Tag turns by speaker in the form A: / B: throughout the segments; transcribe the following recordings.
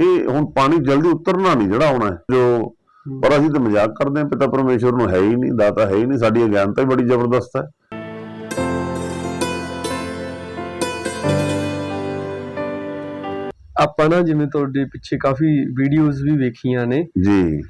A: ਇਹ ਹੁਣ ਪਾਣੀ ਜਲਦੀ ਉਤਰਨਾ ਨਹੀਂ ਜਿਹੜਾ ਆਉਣਾ ਜੋ ਪਰ ਅਸੀਂ ਤਾਂ ਮਜ਼ਾਕ ਕਰਦੇ ਹਾਂ ਪਿਤਾ ਪਰਮੇਸ਼ਵਰ ਨੂੰ ਹੈ ਹੀ ਨਹੀਂ ਦਾਤਾ ਹੈ ਹੀ ਨਹੀਂ ਸਾਡੀ ਅਗਿਆਨਤਾ ਹੀ ਬੜੀ ਜ਼ਬਰਦਸਤ ਹੈ।
B: ਆਪਾਂ ਨਾ ਜਿਵੇਂ ਤੁਹਾਡੇ ਪਿੱਛੇ ਕਾਫੀ ਵੀਡੀਓਜ਼ ਵੀ ਵੇਖੀਆਂ ਨੇ।
A: ਜੀ।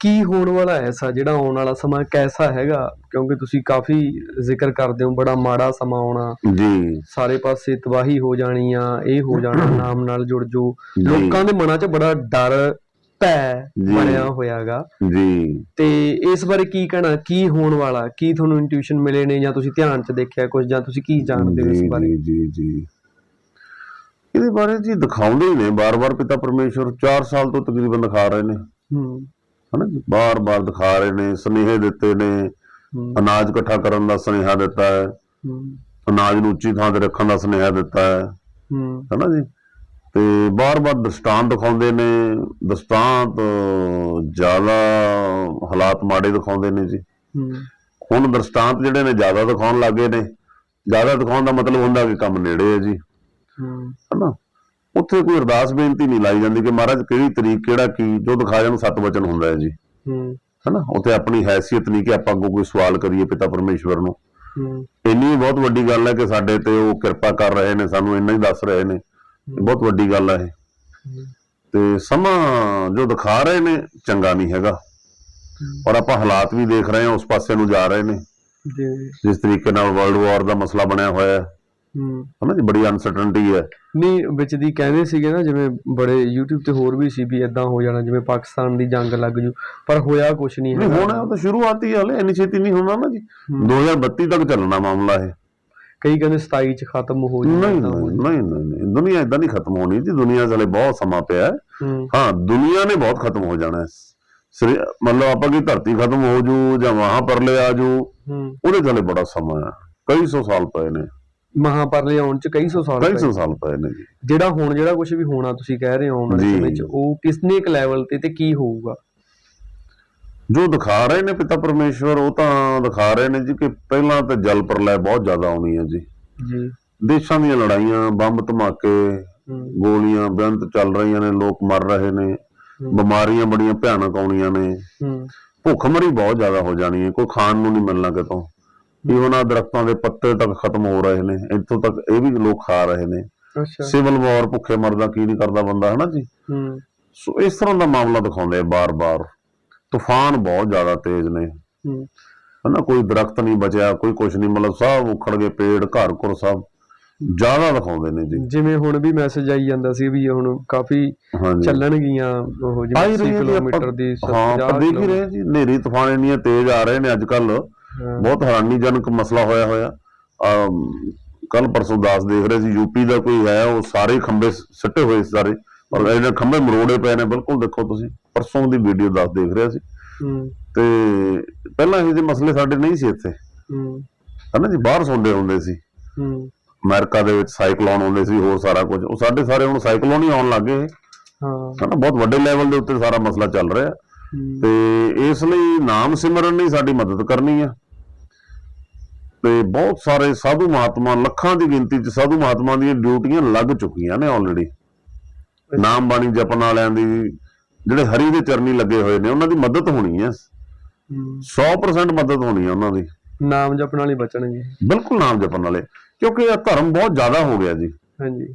B: ਕੀ ਹੋਣ ਵਾਲਾ ਹੈ ਐਸਾ ਜਿਹੜਾ ਆਉਣ ਵਾਲਾ ਸਮਾਂ ਕੈਸਾ ਹੈਗਾ? ਕਿਉਂਕਿ ਤੁਸੀਂ ਕਾਫੀ ਜ਼ਿਕਰ ਕਰਦੇ ਹੋ ਬੜਾ ਮਾੜਾ ਸਮਾਂ ਆਉਣਾ।
A: ਜੀ।
B: ਸਾਰੇ ਪਾਸੇ ਤਬਾਹੀ ਹੋ ਜਾਣੀ ਆ ਇਹ ਹੋ ਜਾਣਾ ਨਾਮ ਨਾਲ ਜੁੜ ਜੋ। ਲੋਕਾਂ ਦੇ ਮਨਾਂ 'ਚ ਬੜਾ ਡਰ ਭੈ। ਬਣਿਆ ਹੋਇਆਗਾ।
A: ਜੀ।
B: ਤੇ ਇਸ ਬਾਰੇ ਕੀ ਕਹਿਣਾ ਕੀ ਹੋਣ ਵਾਲਾ ਕੀ ਤੁਹਾਨੂੰ ਇੰਟੂਇਸ਼ਨ ਮਿਲੇ ਨੇ ਜਾਂ ਤੁਸੀਂ ਧਿਆਨ 'ਚ ਦੇਖਿਆ ਕੁਝ ਜਾਂ ਤੁਸੀਂ ਕੀ ਜਾਣਦੇ ਹੋ ਇਸ ਬਾਰੇ?
A: ਜੀ ਜੀ ਜੀ। ਇਹਦੇ ਬਾਰੇ ਜੀ ਦਿਖਾਉਂਦੇ ਹੀ ਨੇ ਬਾਰ-ਬਾਰ ਪਿਤਾ ਪਰਮੇਸ਼ਵਰ 4 ਸਾਲ ਤੋਂ ਤਕਰੀਬਨ ਦਿਖਾ ਰਹੇ ਨੇ।
B: ਹੂੰ।
A: ਹਨਾ ਜੀ? ਬਾਰ-ਬਾਰ ਦਿਖਾ ਰਹੇ ਨੇ ਸੁਨੇਹੇ ਦਿੱਤੇ ਨੇ ਅਨਾਜ ਇਕੱਠਾ ਕਰਨ ਦਾ ਸੁਨੇਹਾ ਦਿੱਤਾ ਹੈ। ਅਨਾਜ ਨੂੰ ਉੱਚੀ ਥਾਂ ਤੇ ਰੱਖਣ ਦਾ ਸੁਨੇਹਾ ਦਿੱਤਾ ਹੈ। ਹਨਾ ਜੀ? ਤੇ ਬਾਰ-ਬਾਰ ਦਸਤਾਨ ਦਿਖਾਉਂਦੇ ਨੇ ਦਸਤਾਂਤ ਜ਼ਿਆਦਾ ਹਾਲਾਤ ਮਾੜੇ ਦਿਖਾਉਂਦੇ ਨੇ ਜੀ। ਹੁਣ ਦਸਤਾਂਤ ਜਿਹੜੇ ਨੇ ਜ਼ਿਆਦਾ ਦਿਖਾਉਣ ਲੱਗੇ ਨੇ। ਜ਼ਿਆਦਾ ਦਿਖਾਉਣ ਦਾ ਮਤਲਬ ਹੁੰਦਾ ਕਿ ਕੰਮ ਨੇੜੇ ਹੈ ਜੀ। ਹਨਾ? ਉੱਥੇ ਕੋਈ ਅਰਦਾਸ ਬੇਨਤੀ ਨਹੀਂ ਲਾਈ ਜਾਂਦੀ ਕਿ ਮਹਾਰਾਜ ਕਿਹੜੀ ਤਰੀਕ ਕਿਹੜਾ ਕੀ ਜੋ ਦਿਖਾ ਜਾਣ ਸਤ ਵਚਨ ਹੁੰਦਾ ਹੈ ਜੀ।
B: ਹੂੰ।
A: ਹਨਾ? ਉੱਥੇ ਆਪਣੀ ਹੈਸੀਅਤ ਨਹੀਂ ਕਿ ਆਪਾਂ ਅੱਗੋਂ ਕੋਈ ਸਵਾਲ ਕਰੀਏ ਪਿਤਾ ਪਰਮੇਸ਼ਵਰ ਨੂੰ। ਇੰਨੀ ਬਹੁਤ ਵੱਡੀ ਗੱਲ ਹੈ ਕਿ ਸਾਡੇ ਤੇ ਉਹ ਕਿਰਪਾ ਕਰ ਰਹੇ ਨੇ ਸਾਨੂੰ ਇੰਨਾ ਹੀ ਦੱਸ ਰਹੇ ਨੇ। ਬਹੁਤ ਵੱਡੀ ਗੱਲ ਹੈ ਇਹ। ਤੇ ਸਮਾਂ ਜੋ ਦਿਖਾ ਰਹੇ ਨੇ ਚੰਗਾ ਨਹੀਂ ਹੈਗਾ। ਔਰ ਆਪਾਂ ਹਾਲਾਤ ਵੀ ਦੇਖ ਰਹੇ ਹਾਂ ਉਸ ਪਾਸੇ ਨੂੰ ਜਾ ਰਹੇ ਨੇ।
B: ਜੀ।
A: ਜਿਸ ਤਰੀਕੇ ਨਾਲ ਵਰਲਡ ਵਾਰ ਦਾ ਮਸਲਾ ਬਣਿਆ ਹੋਇਆ ਹੂੰ। ਹਨਾ ਜੀ ਬੜੀ ਅਨਸਰਟਨਟੀ ਹੈ।
B: ਨਹੀਂ ਵਿੱਚ ਦੀ ਕਹਿੰਦੇ ਸੀਗੇ ਨਾ ਜਿਵੇਂ ਬੜੇ YouTube ਤੇ ਹੋਰ ਵੀ ਸੀ ਵੀ ਇਦਾਂ ਹੋ ਜਾਣਾ ਜਿਵੇਂ ਪਾਕਿਸਤਾਨ ਦੀ ਜੰਗ ਲੱਗ ਜੂ ਪਰ ਹੋਇਆ ਕੁਝ ਨਹੀਂ ਹੈਗਾ।
A: ਹੋਣਾ ਤਾਂ ਸ਼ੁਰੂਆਤ ਹੀ ਹੈ ਹਲੇ ਇੰਨੀ ਛੇਤੀ ਨਹੀਂ ਹੋਣਾ ਨਾ ਜੀ। 2032 ਤੱਕ ਚੱਲਣਾ ਮਾਮਲਾ ਇਹ।
B: ਕਈ ਕਹਿੰਦੇ 27 ਚ ਖਤਮ ਹੋ ਜਾਣਾ
A: ਨਹੀਂ
B: ਹੋ।
A: ਨਹੀਂ ਨਹੀਂ ਦੁਨੀਆ ਇਦਾਂ ਨਹੀਂ ਖਤਮ ਹੋਣੀ ਜੀ ਦੁਨੀਆ ਚਲੇ ਬਹੁਤ ਸਮਾਂ ਪਿਆ ਹੈ।
B: ਹੂੰ।
A: ਹਾਂ ਦੁਨੀਆ ਨੇ ਬਹੁਤ ਖਤਮ ਹੋ ਜਾਣਾ ਹੈ। ਸਰੀ- ਮਤਲਬ ਆਪਾਂ ਕੀ ਧਰਤੀ ਖਤਮ ਹੋ ਜੂ ਜਾਂ ਵਹਾਂ ਪਰਲੇ ਆ ਜੂ
B: ਹੂੰ।
A: ਉਹਦੇ ਚਲੇ ਬੜਾ ਸਮਾਂ ਹੈ। ਕਈ ਸੌ ਸਾਲ ਪਏ ਨੇ।
B: ਮਹਾਪਰਲੇ ਆਉਣ ਚ ਕਈ ਸੌ ਸਾਲ
A: ਕਈ। ਸੌ ਸਾਲ ਪਏ ਨੇ ਜੀ।
B: ਜਿਹੜਾ ਹੁਣ ਜਿਹੜਾ ਕੁਝ ਵੀ ਹੋਣਾ ਤੁਸੀਂ ਕਹਿ ਰਹੇ ਹੋ ਆਉਣ ਵਾਲੇ। ਸਮੇਂ ਚ ਉਹ ਕਿਸਨੇ ਇੱਕ ਲੈਵਲ ਤੇ ਤੇ ਕੀ ਹੋਊਗਾ?
A: ਜੋ ਦਿਖਾ ਰਹੇ ਨੇ ਪਿਤਾ ਪਰਮੇਸ਼ਵਰ ਉਹ ਤਾਂ ਦਿਖਾ ਰਹੇ ਨੇ ਜੀ ਕਿ ਪਹਿਲਾਂ ਤਾਂ ਜਲ ਪ੍ਰਲੈ ਬਹੁਤ ਜ਼ਿਆਦਾ ਆਉਣੀ ਹੈ ਜੀ।
B: ਜੀ।
A: ਦੇਸ਼ਾਂ ਦੀਆਂ ਲੜਾਈਆਂ ਬੰਬ ਧਮਾਕੇ ਗੋਲੀਆਂ ਬੇਅੰਤ ਚੱਲ ਰਹੀਆਂ ਨੇ ਲੋਕ ਮਰ ਰਹੇ ਨੇ ਬਿਮਾਰੀਆਂ ਬੜੀਆਂ ਭਿਆਨਕ ਆਉਣੀਆਂ ਨੇ। ਭੁੱਖਮਰੀ ਬਹੁਤ ਜ਼ਿਆਦਾ ਹੋ ਜਾਣੀ ਹੈ ਕੋਈ ਖਾਣ ਨੂੰ ਨਹੀਂ ਮਿਲਣਾ ਕਿਤੋਂ। ਈਵਨ ਆ ਦਰਖਤਾਂ ਦੇ ਪੱਤੇ ਤੱਕ ਖਤਮ ਹੋ ਰਹੇ ਨੇ ਇੱਥੋਂ ਤੱਕ ਇਹ ਵੀ ਲੋਕ ਖਾ ਰਹੇ ਨੇ।
B: ਅੱਛਾ।
A: ਸਿਵਲ ਵਾਰ ਭੁੱਖੇ ਮਰਦਾ ਕੀ ਨਹੀਂ ਕਰਦਾ ਬੰਦਾ ਹਨਾ ਜੀ?
B: ਹੂੰ।
A: ਸੋ ਇਸ ਤਰ੍ਹਾਂ ਦਾ ਮਾਮਲਾ ਦਿਖਾਉਂਦੇ ਆ ਬਾਰ-ਬਾਰ। ਤੂਫਾਨ ਬਹੁਤ ਜ਼ਿਆਦਾ ਤੇਜ਼ ਨੇ।
B: ਹੂੰ।
A: ਹਨਾ ਕੋਈ ਦਰਖਤ ਨਹੀਂ ਬਚਿਆ ਕੋਈ ਕੁਝ ਨਹੀਂ ਮਤਲਬ ਸਭ ਉਖੜ ਗਏ ਪੇੜ ਘਰ ਘਰ ਸਭ ਜ਼ਿਆਦਾ ਦਿਖਾਉਂਦੇ ਨੇ ਜੀ।
B: ਜਿਵੇਂ ਹੁਣ ਵੀ ਮੈਸੇਜ ਆਈ ਜਾਂਦਾ ਸੀ ਵੀ ਹੁਣ ਕਾਫੀ
A: ਹਾਂਜੀ।
B: ਚੱਲਣਗੀਆਂ ਉਹ ਜਿਵੇਂ
A: ਰਹੀ
B: 80
A: ਹੈ ਜੀ
B: ਕਿਲੋਮੀਟਰ ਦੀ
A: ਹਾਂ ਆਪਾਂ ਦੇਖ ਹੀ ਰਹੇ ਹਾਂ ਜੀ ਨੇਰੀ ਤੂਫਾਨ ਇੰਨੀਆਂ ਤੇਜ਼ ਆ ਰਹੇ ਨੇ ਅੱਜ ਕੱਲ
B: ਹਾਂ।
A: ਬਹੁਤ ਹੈਰਾਨੀਜਨਕ ਮਸਲਾ ਹੋਇਆ ਹੋਇਆ। ਕੱਲ ਪਰਸੋਂ ਦਾਸ ਦੇਖ ਰਹੇ ਸੀ ਯੂਪੀ ਦਾ ਕੋਈ ਹੈ ਉਹ ਸਾਰੇ ਸ- ਸਿੱਟੇ ਹੋਏ ਸਾਰੇ। ਔਰ ਇਹਨਾਂ ਖੰਭੇ ਮਰੋੜੇ ਪਏ ਨੇ ਬਿਲਕੁਲ ਦੇਖੋ ਤੁਸੀਂ ਪਰਸੋਂ ਦੀ ਵੀਡੀਓ ਦਾਸ ਦੇਖ ਰਿਹਾ ਸੀ। ਤੇ ਪਹਿਲਾਂ ਇਹ ਜਿਹੇ ਮਸਲੇ ਸਾਡੇ ਨਹੀਂ ਸੀ ਇੱਥੇ।
B: ਹੂੰ।
A: ਹਨਾ ਜੀ ਬਾਹਰ ਸੁਣਦੇ ਹੁੰਦੇ ਸੀ।
B: ਹੂੰ।
A: ਅਮਰੀਕਾ ਦੇ ਵਿੱਚ ਸਾਈਕਲੋਨ ਹੁੰਦੇ ਸੀ ਹੋਰ ਸਾਰਾ ਕੁਝ। ਉਹ ਸਾਡੇ ਸਾਰੇ ਹੁਣ ਸਾਈਕਲੋਨ ਹੀ ਆਉਣ ਲੱਗੇ
B: ਹਾਂ।
A: ਹਨਾ ਬਹੁਤ ਵੱਡੇ ਲੈਵਲ ਦੇ ਉੱਤੇ ਸਾਰਾ ਮਸਲਾ ਚੱਲ ਰਿਹਾ।
B: ਹੂੰ,
A: ਤੇ ਇਸ ਲਈ ਨਾਮ ਸਿਮਰਨ ਨੇ ਸਾਡੀ ਮਦਦ ਕਰਨੀ ਆ। ਤੇ ਬਹੁਤ ਸਾਰੇ ਸਾਧੂ ਮਹਾਤਮਾ ਲੱਖਾਂ ਦੀ ਗਿਣਤੀ 'ਚ ਸਾਧੂ ਮਹਾਤਮਾ ਦੀਆਂ ਡਿਊਟੀਆਂ ਲੱਗ ਚੁੱਕੀਆਂ ਨੇ ਆਲਰੇਡੀ ਨਾਮ ਬਾਣੀ ਜਪਣ ਵਾਲਿਆਂ ਦੀ ਜਿਹੜੇ ਹਰੀ ਦੇ ਚਰਨੀ ਲੱਗੇ ਹੋਏ ਨੇ ਉਹਨਾਂ ਦੀ ਮਦਦ ਹੋਣੀ ਹੈ
B: ਹੂੰ।
A: 100% ਮਦਦ ਹੋਣੀ ਹੈ ਉਹਨਾਂ ਦੀ।
B: ਨਾਮ ਜਪਣ ਵਾਲੇ ਬਚਣਗੇ।
A: ਬਿਲਕੁਲ ਨਾਮ ਜਪਣ ਵਾਲੇ ਕਿਉਂਕਿ ਇਹ ਧਰਮ ਬਹੁਤ ਜ਼ਿਆਦਾ ਹੋ ਗਿਆ ਜੀ।
B: ਹਾਂਜੀ।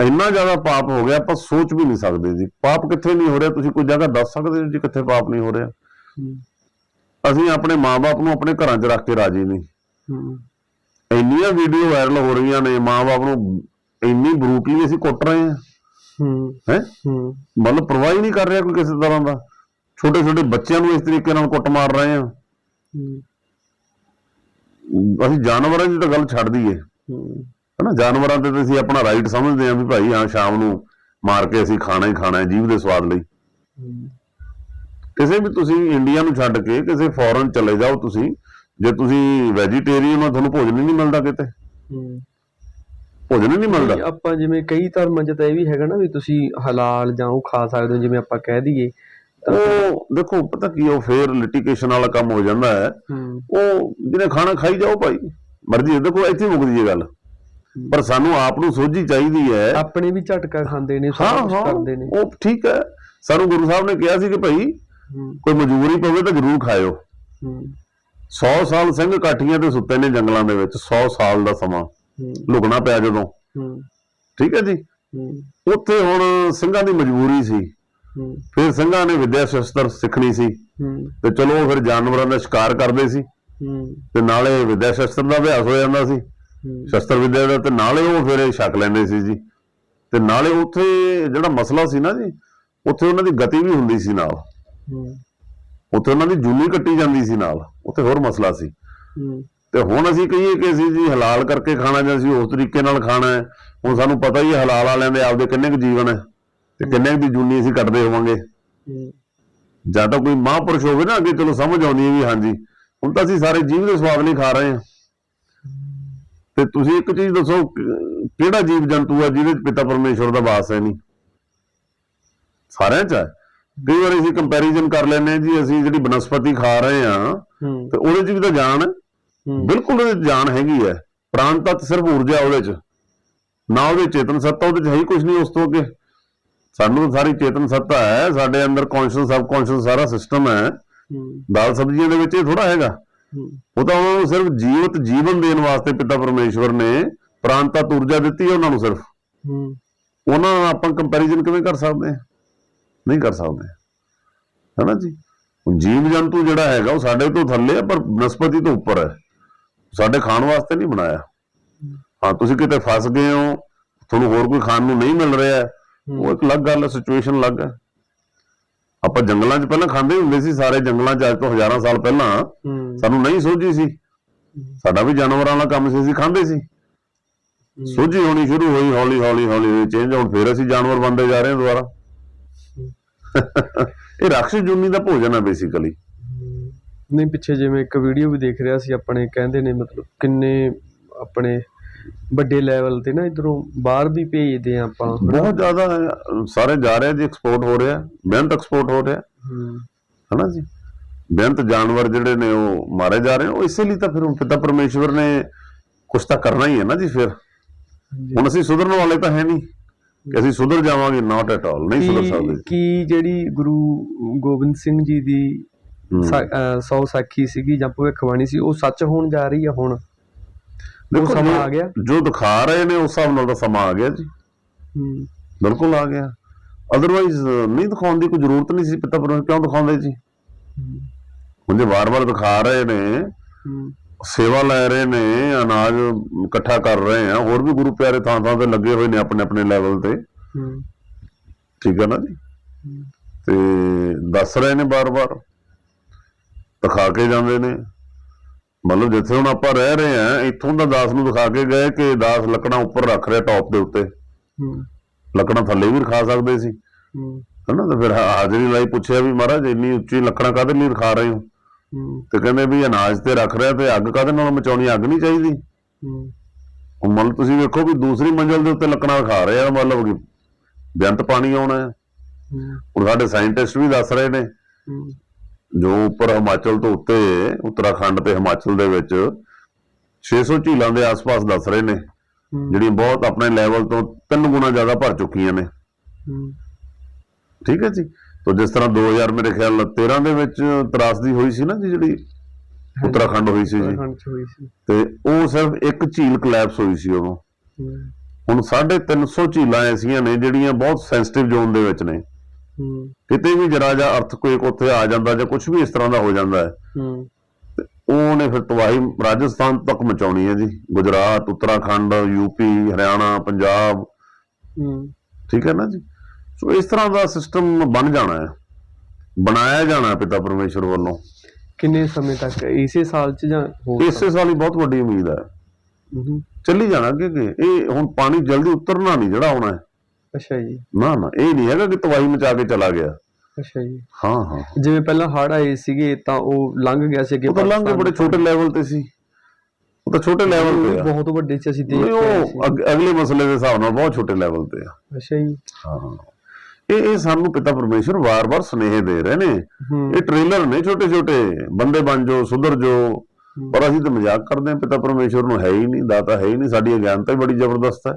A: ਇੰਨਾ ਜ਼ਿਆਦਾ ਪਾਪ ਹੋ ਗਿਆ ਆਪਾਂ ਸੋਚ ਵੀ ਨਹੀਂ ਸਕਦੇ ਜੀ। ਪਾਪ ਕਿੱਥੇ ਨਹੀਂ ਹੋ ਰਿਹਾ? ਤੁਸੀਂ ਕੋਈ ਜਗ੍ਹਾ ਦੱਸ ਸਕਦੇ ਹੋ ਜੀ ਕਿੱਥੇ ਪਾਪ ਨਹੀਂ ਹੋ ਰਿਹਾ? ਅਸੀਂ ਆਪਣੇ ਮਾਪੇ ਨੂੰ ਆਪਣੇ ਘਰਾਂ 'ਚ ਰੱਖ ਕੇ ਰਾਜੀ ਨਹੀਂ। ਇੰਨੀਆਂ ਵੀਡੀਓ ਵਾਇਰਲ ਹੋ ਰਹੀਆਂ ਨੇ ਮਾਪੇ ਨੂੰ ਇੰਨੀ ਬਰੂਟਲੀ ਅਸੀਂ ਕੁੱਟ ਰਹੇ ਹਾਂ।
B: ਹੂੰ।
A: ਮਤਲਬ ਪਰਵਾਹ ਹੀ ਨਹੀਂ ਕਰ ਰਿਹਾ ਕੋਈ ਕਿਸੇ ਤਰ੍ਹਾਂ ਦਾ। ਛੋਟੇ ਛੋਟੇ ਬੱਚਿਆਂ ਨੂੰ ਇਸ ਤਰੀਕੇ ਨਾਲ ਕੁੱਟ ਮਾਰ ਰਹੇ ਹਾਂ।
B: ਹੂੰ।
A: ਅਸੀਂ ਜਾਨਵਰਾਂ ਦੀ ਤਾਂ ਗੱਲ ਛੱਡ ਦਈਏ।
B: ਹੂੰ।
A: ਹਨਾ ਜਾਨਵਰਾਂ ਤੇ ਅਸੀਂ ਆਪਣਾ ਰਾਈਟ ਸਮਝਦੇ ਹਾਂ ਵੀ ਭਾਈ ਹਾਂ ਸ਼ਾਮ ਨੂੰ ਮਾਰ ਕੇ ਅਸੀਂ ਖਾਣਾ ਹੀ ਖਾਣਾ ਹੈ ਜੀਵ ਦੇ ਸਵਾਦ ਲਈ। ਕਿਸੇ ਵੀ ਤੁਸੀਂ ਇੰਡੀਆ ਨੂੰ ਛੱਡ ਕੇ ਕਿਸੇ ਫੋਰਨ ਚਲੇ ਜਾਓ ਤੁਸੀਂ ਜੇ ਤੁਸੀਂ ਵੈਜੀਟੇਰੀਅਨ ਹੋ ਤੁਹਾਨੂੰ ਭੋਜਨ ਹੀ ਨਹੀਂ ਮਿਲਦਾ ਕਿਤੇ। ਭੋਜਨ ਹੀ ਨਹੀਂ ਮਿਲਦਾ।
B: ਆਪਾਂ ਜਿਵੇਂ ਕਈ ਧਰਮਾਂ 'ਚ ਤਾਂ ਇਹ ਵੀ ਹੈਗਾ ਨਾ ਵੀ ਤੁਸੀਂ ਹਲਾਲ ਜਾਂ ਉਹ ਖਾ ਸਕਦੇ ਹੋ ਜਿਵੇਂ ਆਪਾਂ ਕਹਿ ਦਈਏ।
A: ਉਹ ਦੇਖੋ ਪਤਾ ਕੀ ਉਹ ਫੇਰ ਲਿਟੀਗੇਸ਼ਨ ਵਾਲਾ ਕੰਮ ਹੋ ਜਾਂਦਾ ਹੈ। ਉਹ ਜਿਹਨੇ ਖਾਣਾ ਖਾਈ ਜਾਓ ਭਾਈ। ਮਰਜ਼ੀ। ਦੇਖੋ ਇੱਥੇ ਮੁੱਕਦੀ ਹੈ ਗੱਲ। ਪਰ ਸਾਨੂੰ ਆਪ ਨੂੰ ਸੋਝੀ ਚਾਹੀਦੀ ਹੈ।
B: ਆਪਣੇ ਵੀ ਝਟਕਾ ਖਾਂਦੇ ਨੇ ਸਾਰਾ ਕੁਝ ਕਰਦੇ ਨੇ।
A: ਉਹ ਠੀਕ ਹੈ। ਸਾਨੂੰ ਗੁਰੂ ਸਾਹਿਬ ਨੇ ਕਿਹਾ ਸੀ ਕਿ ਭਾਈ ਕੋਈ ਮਜਬੂਰੀ ਪਵੇ ਤਾਂ ਜ਼ਰੂਰ ਖਾਇਓ।
B: ਹੂੰ,
A: 100 ਸਾਲ ਸਿੰਘ ਕਾਠੀਆਂ ਤੇ ਸੁੱਤੇ ਨੇ ਜੰਗਲਾਂ ਦੇ ਵਿੱਚ 100 ਸਾਲ ਦਾ ਸਮਾਂ। ਲੁਕਣਾ ਪਿਆ ਜਦੋਂ। ਠੀਕ ਹੈ ਜੀ? ਉੱਥੇ ਹੁਣ ਸਿੰਘਾਂ ਦੀ ਮਜਬੂਰੀ ਸੀ। ਫਿਰ ਸਿੰਘਾਂ ਨੇ ਵਿਦਿਆ ਸ਼ਸਤਰ ਸਿੱਖਣੀ ਸੀ। ਤੇ ਚਲੋ ਫਿਰ ਜਾਨਵਰਾਂ ਦਾ ਸ਼ਿਕਾਰ ਕਰਦੇ ਸੀ। ਤੇ ਨਾਲੇ ਵਿਦਿਆ ਸ਼ਸਤਰ ਦਾ ਅਭਿਆਸ ਹੋ ਜਾਂਦਾ ਸੀ। ਸ਼ਸਤਰ ਵਿਦਿਆ ਦਾ ਤੇ ਨਾਲੇ ਉਹ ਫਿਰ ਛਕ ਲੈਂਦੇ ਸੀ ਜੀ। ਤੇ ਨਾਲੇ ਉੱਥੇ ਜਿਹੜਾ ਮਸਲਾ ਸੀ ਨਾ ਜੀ ਉੱਥੇ ਉਹਨਾਂ ਦੀ ਗਤੀ ਵੀ ਹੁੰਦੀ ਸੀ ਨਾਲ। ਉੱਥੇ ਉਹਨਾਂ ਦੀ ਜੂਨੀ ਕੱਟੀ ਜਾਂਦੀ ਸੀ ਨਾਲ। ਉੱਥੇ ਹੋਰ ਮਸਲਾ ਸੀ। ਤੇ ਹੁਣ ਅਸੀਂ ਕਹੀਏ ਕਿ ਅਸੀਂ ਜੀ ਹਲਾਲ ਕਰਕੇ ਖਾਣਾ ਜਾਂ ਅਸੀਂ ਉਸ ਤਰੀਕੇ ਨਾਲ ਖਾਣਾ ਹੈ ਹੁਣ ਸਾਨੂੰ ਪਤਾ ਹੀ ਹੈ ਹਲਾਲ ਵਾਲਿਆਂ ਦੇ ਆਪਦੇ ਕਿੰਨੇ ਕੁ ਜੀਵਨ ਹੈ ਤੇ ਕਿੰਨੇ ਕੁ ਦੀ ਜੂਨੀ ਅਸੀਂ ਕੱਟਦੇ ਹੋਵਾਂਗੇ। ਜਾਂ ਤਾਂ ਕੋਈ ਮਹਾਂਪੁਰਸ਼ ਹੋਵੇ ਨਾ ਅੱਗੇ ਚਲੋ ਸਮਝ ਆਉਂਦੀ ਹੈ ਵੀ ਹਾਂਜੀ ਹੁਣ ਤਾਂ ਅਸੀਂ ਸਾਰੇ ਜੀਵ ਦੇ ਸਵਾਦ ਲਈ ਖਾ ਰਹੇ ਹਾਂ। ਤੇ ਤੁਸੀਂ ਇੱਕ ਚੀਜ਼ ਦੱਸੋ ਕਿਹੜਾ ਜੀਵ ਜੰਤੂ ਹੈ ਜਿਹਦੇ ਚ ਪਿਤਾ ਪਰਮੇਸ਼ਵਰ ਦਾ ਵਾਸ ਹੈ ਨਹੀਂ? ਸਾਰਿਆਂ ਚ ਹੈ ਕਈ ਵਾਰ ਅਸੀਂ ਕੰਪੈਰੀਜ਼ਨ ਕਰ ਲੈਂਦੇ ਹਾਂ ਜੀ ਅਸੀਂ ਜਿਹੜੀ ਬਨਸਪਤੀ ਖਾ ਰਹੇ ਹੂੰ, ਤੇ ਉਹਦੇ ਚ ਵੀ ਤਾਂ ਜਾਨ ਹੈ। ਬਿਲਕੁਲ ਉਹਦੇ 'ਚ ਜਾਨ ਹੈਗੀ ਹੈ। ਪ੍ਰਾਣ ਤੱਤ ਸਿਰਫ ਊਰਜਾ ਉਹਦੇ ਚ। ਨਾ ਉਹਦੇ ਚੇਤਨ ਸੱਤਾ ਉਹਦੇ ਚ ਹੈ ਹੀ ਕੁਝ ਨਹੀਂ ਉਸ ਤੋਂ ਅੱਗੇ। ਸਾਨੂੰ ਤਾਂ ਸਾਰੀ ਚੇਤਨ ਸੱਤਾ ਹੈ ਸਾਡੇ ਅੰਦਰ ਕੌਨਸ਼ੀਅਸ ਸਬ ਕੌਨਸ਼ੀਅਸ ਸਾਰਾ ਸਿਸਟਮ ਹੈ। ਦਾਲ ਸਬਜ਼ੀਆਂ ਦੇ ਵਿੱਚ ਇਹ ਥੋੜਾ ਹੈਗਾ। ਉਹ ਤਾਂ ਉਹਨਾਂ ਨੂੰ ਸਿਰਫ ਜੀਵਤ ਜੀਵਨ ਦੇਣ ਵਾਸਤੇ ਪਿਤਾ ਪਰਮੇਸ਼ਵਰ ਨੇ ਪ੍ਰਾਣ ਤੱਤ ਊਰਜਾ ਦਿੱਤੀ ਉਹਨਾਂ ਨੂੰ ਸਿਰਫ।
B: ਹੂੰ,
A: ਉਹਨਾਂ ਨਾਲ ਆਪਾਂ ਕੰਪੈਰੀਜ਼ਨ ਕਿਵੇਂ ਕਰ ਸਕਦੇ ਹਾਂ? ਨਹੀਂ ਕਰ ਸਕਦੇ। ਹੈਨਾ ਜੀ? ਜੀਵ ਜੰਤੂ ਜਿਹੜਾ ਹੈਗਾ ਉਹ ਸਾਡੇ ਤੋਂ ਥੱਲੇ ਹੈ ਪਰ ਬਨਸਪਤੀ ਤੋਂ ਉੱਪਰ ਹੈ। ਸਾਡੇ ਖਾਣ ਵਾਸਤੇ ਨਹੀਂ ਬਣਾਇਆ। ਹਾਂ ਤੁਸੀਂ ਕਿਤੇ ਫਸ ਗਏ ਹੋ ਤੁਹਾਨੂੰ ਹੋਰ ਕੋਈ ਖਾਣ ਨੂੰ ਨਹੀਂ ਮਿਲ ਰਿਹਾ। ਉਹ ਇੱਕ ਅਲੱਗ ਗੱਲ ਹੈ ਸਿਚੁਏਸ਼ਨ ਅਲੱਗ ਹੈ। ਆਪਾਂ ਜੰਗਲਾਂ 'ਚ ਪਹਿਲਾਂ ਖਾਂਦੇ ਹੁੰਦੇ ਸੀ ਸਾਰੇ ਜੰਗਲਾਂ 'ਚ ਅੱਜ ਤੋਂ ਹਜ਼ਾਰਾਂ ਸਾਲ ਪਹਿਲਾਂ ਸਾਨੂੰ ਨਹੀਂ ਸੋਝੀ ਸੀ। ਸਾਡਾ ਵੀ ਜਾਨਵਰਾਂ ਵਾਲਾ ਕੰਮ ਸੀ ਅਸੀਂ ਖਾਂਦੇ ਸੀ। ਸੋਝੀ ਹੋਣੀ ਸ਼ੁਰੂ ਹੋਈ ਹੌਲੀ ਹੌਲੀ ਹੌਲੀ ਚੇਂਜ ਹੁਣ ਫਿਰ ਅਸੀਂ ਜਾਨਵਰ ਬਣਦੇ ਜਾ ਰਹੇ ਹਾਂ ਦੁਬਾਰਾ। ਇਹ ਰਾਖਸ਼ ਜੁਨੀ ਦਾ ਭੋਜਨ ਹੈ ਬੇਸਿਕਲੀ
B: ਨਹੀਂ ਪਿੱਛੇ ਜਿਵੇਂ ਇੱਕ ਵੀਡੀਓ ਵੀ ਦੇਖ ਰਿਹਾ ਸੀ ਆਪਣੇ ਕਹਿੰਦੇ ਨੇ ਮਤਲਬ ਕਿੰਨੇ ਆਪਣੇ ਵੱਡੇ ਲੈਵਲ ਤੇ ਨਾ ਇਧਰੋਂ ਬਾਹਰ ਵੀ ਭੇਜਦੇ ਆ ਆਪਾਂ।
A: ਬਹੁਤ ਜ਼ਿਆਦਾ ਹੈ, ਸਾਰੇ ਜਾ ਰਹੇ ਜੀ ਐਕਸਪੋਰਟ ਹੋ ਰਿਹਾ ਮਿਹਨਤ ਐਕਸਪੋਰਟ ਹੋ ਰਿਹਾ। ਹਨਾ ਜੀ? ਬੇਅੰਤ ਜਾਨਵਰ ਜਿਹੜੇ ਨੇ ਉਹ ਮਾਰੇ ਜਾ ਰਹੇ ਨੇ ਉਹ ਇਸੇ ਲਈ ਤਾਂ ਫਿਰ ਪਿਤਾ ਪਰਮੇਸ਼ਵਰ ਨੇ ਕੁਛ ਤਾਂ ਕਰਨਾ ਹੀ ਹੈ ਨਾ ਜੀ ਫਿਰ। ਹੁਣ ਅਸੀਂ ਸੁਧਰਨ ਵਾਲੇ ਤਾਂ ਹੈ ਨਹੀਂ। ਕਿ ਅਸੀਂ ਸੁਧਰ ਜਾਵਾਂਗੇ ਨਾਟ ਐਟ ਆਲ ਨਹੀਂ ਸੁਧਰ ਸਕਦੇ।
B: ਕੀ ਜਿਹੜੀ ਗੁਰੂ ਗੋਬਿੰਦ ਸਿੰਘ ਜੀ ਦੀ। ਸਾ- ਸਾਖੀ ਸੀਗੀ ਜਾਂ ਭਵਿੱਖਬਾਣੀ ਸੀ ਉਹ ਸੱਚ ਹੋਣ ਜਾ ਰਹੀ ਆ ਹੁਣ?
A: ਦੇਖੋ
B: ਸਮਾਂ ਆ ਗਿਆ।
A: ਜੋ ਦਿਖਾ ਰਹੇ ਨੇ ਉਸ ਹਿਸਾਬ ਨਾਲ ਤਾਂ ਸਮਾਂ ਆ ਗਿਆ ਜੀ।
B: ਹਮ,
A: ਬਿਲਕੁਲ ਆ ਗਿਆ। ਅਦਰਵਾਈਜ਼ ਨਹੀਂ ਦਿਖਾਉਣ ਦੀ ਕੋਈ ਜ਼ਰੂਰਤ ਨਹੀਂ ਸੀ ਪਿਤਾ ਪਰਮੇਸ਼ਵਰ ਕਿਉਂ ਦਿਖਾਉਂਦੇ ਜੀ? ਜੇ ਵਾਰ-ਵਾਰ ਦਿਖਾ ਰਹੇ ਨੇ ਸੇਵਾ ਲੈ ਰਹੇ ਨੇ ਅਨਾਜ ਇਕੱਠਾ ਕਰ ਰਹੇ ਆ ਹੋਰ ਵੀ ਗੁਰੂ ਪਿਆਰੇ ਥਾਂ ਥਾਂ ਤੇ ਲੱਗੇ ਹੋਏ ਨੇ ਆਪਣੇ ਆਪਣੇ ਲੈਵਲ ਤੇ ਠੀਕ ਹੈ ਨਾ ਜੀ? ਤੇ ਦੱਸ ਰਹੇ ਨੇ ਬਾਰ-ਬਾਰ ਦਿਖਾ ਕੇ ਜਾਂਦੇ ਨੇ। ਮਤਲਬ ਜਿੱਥੇ ਹੁਣ ਆਪਾਂ ਰਹਿ ਰਹੇ ਆ ਇੱਥੋਂ ਦਾ ਦਾਸ ਨੂੰ ਦਿਖਾ ਕੇ ਗਏ ਕਿ ਦਾਸ ਲੱਕੜਾਂ ਉੱਪਰ ਰੱਖ ਰਿਹਾ ਟੌਪ ਦੇ ਉੱਤੇ। ਲੱਕੜਾਂ ਥੱਲੇ ਵੀ ਰਖਾ ਸਕਦੇ ਸੀ। ਹਨਾ ਤੇ ਫਿਰ ਹਾਜ਼ਰੀ ਲਈ ਪੁੱਛਿਆ ਵੀ ਮਹਾਰਾਜ ਇੰਨੀ ਉੱਚੀ ਲੱਕੜਾਂ ਕਾਹਦੇ ਲਈ ਰਖਾ ਰਹੇ ਹੋ? ਤੇ ਕਹਿੰਦੇ ਵੀ ਅਨਾਜ ਤੇ ਰੱਖ ਰਿਹਾ ਤੇ ਅੱਗ ਕਾਹਦੇ ਨਾਲ ਮਚਾਉਣੀ ਅੱਗ ਨਹੀਂ ਚਾਹੀਦੀ? ਹੁਣ ਮਤਲਬ ਤੁਸੀਂ ਵੇਖੋ ਵੀ ਦੂਸਰੀ ਮੰਜ਼ਲ ਦੇ ਉੱਤੇ ਲੱਕੜਾਂ ਰਖਾ ਰਹੇ ਆ ਮਤਲਬ ਕਿ ਬੇਅੰਤ ਪਾਣੀ ਆਉਣਾ ਹੈ। ਹੁਣ ਸਾਡੇ ਸਾਇੰਟਿਸਟ ਵੀ ਦੱਸ ਰਹੇ ਨੇ ਜੋ ਉੱਪਰ ਹਿਮਾਚਲ ਤੋਂ ਉੱਤੇ ਉੱਤਰਾਖੰਡ ਤੇ ਹਿਮਾਚਲ ਦੇ ਵਿੱਚ 600 ਝੀਲਾਂ ਦੇ ਆਸ-ਪਾਸ ਦੱਸ ਰਹੇ ਨੇ।
B: ਹਮ,
A: ਜਿਹੜੀਆਂ ਬਹੁਤ ਆਪਣੇ ਲੈਵਲ ਤੋਂ ਤਿੰਨ ਗੁਣਾ ਜ਼ਿਆਦਾ ਭਰ ਚੁੱਕੀਆਂ ਨੇ। ਠੀਕ ਹੈ ਜੀ? ਤੋ ਜਿਸ ਤਰ੍ਹਾਂ 2000 ਮੇਰੇ ਖਿਆਲ ਨਾਲ 13 ਦੇ ਵਿੱਚ ਤਰਾਸਦੀ ਹੋਈ ਸੀ ਨਾ ਜੀ ਜਿਹੜੀ ਉੱਤਰਾਖੰਡ ਹੋਈ ਸੀ ਜੀ। ਤੇ ਉਹ ਸਿਰਫ ਇੱਕ ਝੀਲ ਕਲੈਪਸ ਹੋਈ ਸੀ ਉਦੋਂ। ਹੁਣ 350 ਝੀਲਾਂ ਐਸੀਆਂ ਨੇ ਜਿਹੜੀਆਂ ਬਹੁਤ ਸੈਂਸਿਟਿਵ ਜ਼ੋਨ ਦੇ ਵਿੱਚ ਨੇ। ਕਿਤੇ ਵੀ ਜਰਾ ਜਿਹਾ ਅਰਥਕੁਏਕ ਉੱਥੇ ਆ ਜਾਂਦਾ ਜਾਂ ਕੁਝ ਵੀ ਇਸ ਤਰ੍ਹਾਂ ਦਾ ਹੋ ਜਾਂਦਾ ਹੈ। ਉਹਨੇ ਫਿਰ ਤਬਾਹੀ ਰਾਜਸਥਾਨ ਤੱਕ ਮਚਾਉਣੀ ਹੈ ਜੀ। ਗੁਜਰਾਤ ਉੱਤਰਾਖੰਡ ਯੂਪੀ ਹਰਿਆਣਾ ਪੰਜਾਬ। ਠੀਕ ਹੈ ਨਾ ਜੀ? ਸੋ ਇਸ ਤਰ੍ਹਾਂ ਦਾ ਸਿਸਟਮ ਬਣ ਜਾਣਾ ਹੈ। ਬਣਾਇਆ ਜਾਣਾ ਪਿਤਾ ਪਰਮੇਸ਼ਰ ਵੱਲੋਂ।
B: ਕਿੰਨੇ ਸਮੇਂ ਤੱਕ? ਇਸੇ ਸਾਲ ਚ ਜਾਂ ਹੋਰ
A: ਇਸੇ ਸਾਲ ਹੀ ਬਹੁਤ ਵੱਡੀ ਉਮੀਦ ਹੈ। ਚੱਲੀ ਜਾਣਾ ਕਿ ਕਿ ਇਹ ਹੁਣ ਪਾਣੀ ਜਲਦੀ ਉਤਰਨਾ ਨਹੀਂ ਜਿਹੜਾ ਆਉਣਾ ਹੈ।
B: ਅੱਛਾ ਜੀ।
A: ਨਾ ਨਾ ਇਹ ਨਹੀਂ ਹੈਗਾ ਕਿ ਤਬਾਹੀ ਮਚਾ ਕੇ ਚਲਾ ਗਿਆ।
B: ਅੱਛਾ ਜੀ।
A: ਹਾਂ ਹਾਂ।
B: ਜਿਵੇਂ ਪਹਿਲਾਂ ਹੜ੍ਹ ਆਏ ਸੀਗੇ ਤਾਂ ਉਹ ਲੰਘ ਗਿਆ ਸੀ ਅੱਗੇ
A: ਉਹ ਤਾਂ ਲੰਘ ਬੜੇ ਛੋਟੇ ਲੈਵਲ ਤੇ ਸੀ। ਉਹ ਤਾਂ ਛੋਟੇ ਲੈਵਲ ਤੇ ਆ।
B: ਬਹੁਤ ਵੱਡੇ ਚ ਅਸੀਂ ਦੇਖ
A: ਉਹ ਅਗਲੇ ਮਸਲੇ ਦੇ ਹਿਸਾਬ ਨਾਲ ਬਹੁਤ ਛੋਟੇ ਲੈਵਲ ਤੇ ਆ।
B: ਅੱਛਾ ਜੀ।
A: ਹਾਂ ਇਹ ਇਹ ਸਾਨੂੰ ਪਿਤਾ ਪਰਮੇਸ਼ਰ ਵਾਰ-ਵਾਰ ਸੁਨੇਹੇ ਦੇ ਰਹੇ ਨੇ। ਇਹ ਟ੍ਰੇਲਰ ਨੇ ਛੋਟੇ-ਛੋਟੇ। ਬੰਦੇ ਬਣ ਜਾਓ ਸੁਧਰ ਜਾਓ। ਪਰ ਅਸੀਂ ਤਾਂ ਮਜ਼ਾਕ ਕਰਦੇ ਹਾਂ ਪਿਤਾ ਪਰਮੇਸ਼ਵਰ ਨੂੰ ਹੈ ਹੀ ਨਹੀਂ ਦਾਤਾ ਹੈ ਹੀ ਨਹੀਂ ਸਾਡੀ ਅਗਿਆਨਤਾ ਹੀ ਬੜੀ ਜ਼ਬਰਦਸਤ ਹੈ।